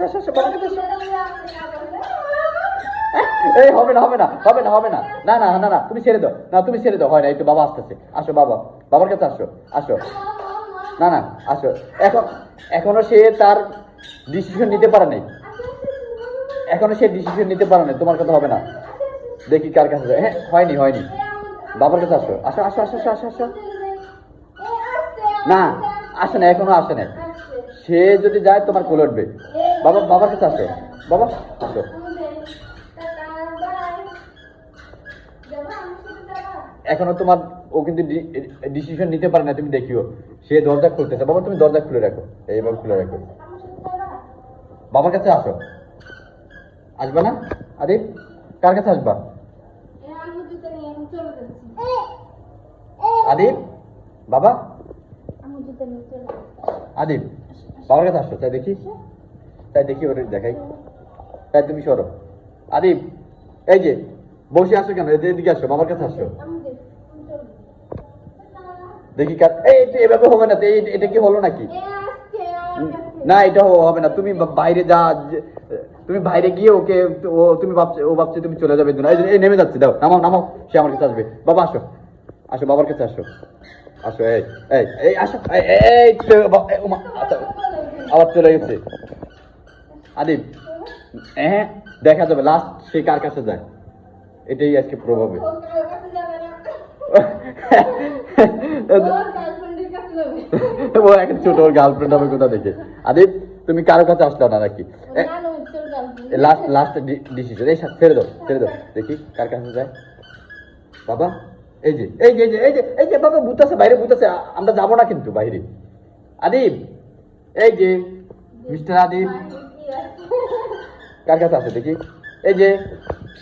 কাছে এই, হবে না হবে না হবে না হবে না। না না না না, তুমি ছেড়ে দাও। না, তুমি ছেড়ে দাও, হয় না তো বাবা আসতেছে। আসো, বাবা। বাবার কাছে আসো আসো। না না, আসো। এখন, এখনও সে তার ডিসিশন নিতে পারে নাই। এখনও সে ডিসিশন নিতে পারে নাই, তোমার কথা হবে না। দেখি কার কাছে হ্যাঁ হয়নি হয়নি। বাবার কাছে আসো। আসো আসো আসো আসো আসো না, আসে না এখনও আসে না সে যদি যায় তোমার কোলে উঠবে। বাবা বাবার কাছে আসো। বাবা আসো। এখনও তোমার ও কিন্তু ডিসিশন নিতে পারে না তুমি দেখিও। সে দরজা খুলতেছে। বাবা তুমি দরজা খুলে রাখো। এইভাবে খুলে রাখো। বাবার কাছে আসো। আসবে না? আরে কার কাছে আসবা? আদিব বাবা? আদিব বাবার কাছে আসো তাই দেখি তাই দেখি ওটা দেখাই তাই তুমি সরো আদিব এই যে বসে আসো কেন এদিকে আসো বাবার কাছে আসো দেখি এভাবে হবে না এটা কি হলো নাকি না এটা হবে না তুমি বাইরে যা তুমি বাইরে গিয়ে ওকে ও তুমি ভাবছে ও ভাবছে তুমি চলে যাবে দুনিয়া। এই নেমে যাচ্ছে দাও নামাও নামাও সে আমার কাছে আসবে বাবা আসো আসো বাবার কাছে আসো আসো এই এই এই আসো এই এই তো বা- এই, ওমা, আচ্ছা, আবার চলে গেছে। আদিব হ্যাঁ দেখা যাবে। লাস্ট সে কার কাছে যায়? এটাই আজকে প্রভাবে। ও এখন ছোট ওর গার্লফ্রেন্ড হবে কোথা থেকে? আদিব তুমি কারও কাছে আসলে না নাকি? লাস্ট লাস্ট ডিসিশন এই সাথে ছেড়ে দাও ছেড়ে দাও। দেখি কার কাছে যায়। বাবা এই যে এই যে এই যে এই যে এই যে বাবা ভূত আছে বাইরে ভূত আছে আমরা যাব না কিন্তু বাইরে। আদিব এই যে, মিস্টার আদিব কার কাছে আছে দেখি? এই যে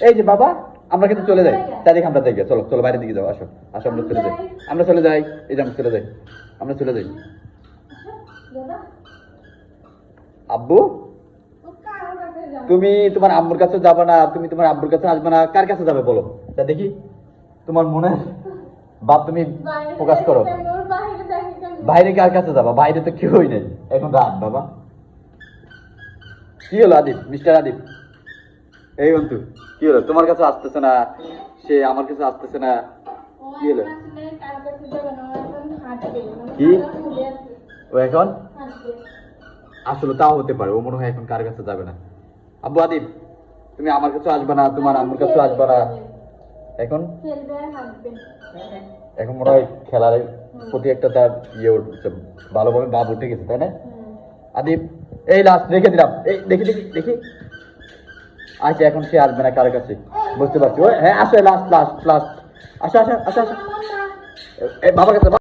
এই যে বাবা, আমরা কিন্তু চলে যাই। দেখি আমরা দেখি। চলো চলো, বাইরের দিকে যাও, আসো। আসো, আমরা চলে যাই। আমরা চলে যাই। এই যে আমরা চলে যাই। আমরা চলে যাই। আব্বু? তুমি তোমার আম্মুর কাছে যাবে না, তুমি তোমার আব্বুর কাছে আসবে না। কার কাছে যাবে বলো? তা দেখি। তোমার মনে বাপ তুমি প্রকাশ করো। বাইরে কার কাছে যাবা? বাইরে তো কেউই নেই। এখন রাত বাবা। কি হলো আদিপ? মিস্টার আদিপ? এই বন্ধু কি হলো? তোমার কাছে আসতেছে না? সে আমার কাছে আসতেছে না? কি হলো? কি? ও এখন? আসলে তাও হতে পারে ও মনে হয় এখন কার কাছে যাবে না। আব্বু আদিপ তুমি আমার কাছে আসবে না তোমার আম্মুর কাছে আসবে না। এখন? এখন মনে হয় খেলার প্রতি একটা তার ইয়ে উঠছে ভালোভাবে ভাব উঠে গেছে তাই না? আদি এই লাস্ট রেখে দিলাম। এই দেখি দেখি দেখি। আচ্ছা এখন সে আসবে না কার কাছে। বুঝতে পারছি। ও হ্যাঁ আসো লাস্ট লাস্ট লাস্ট আসো আসো আসো আসো। বাবার কাছে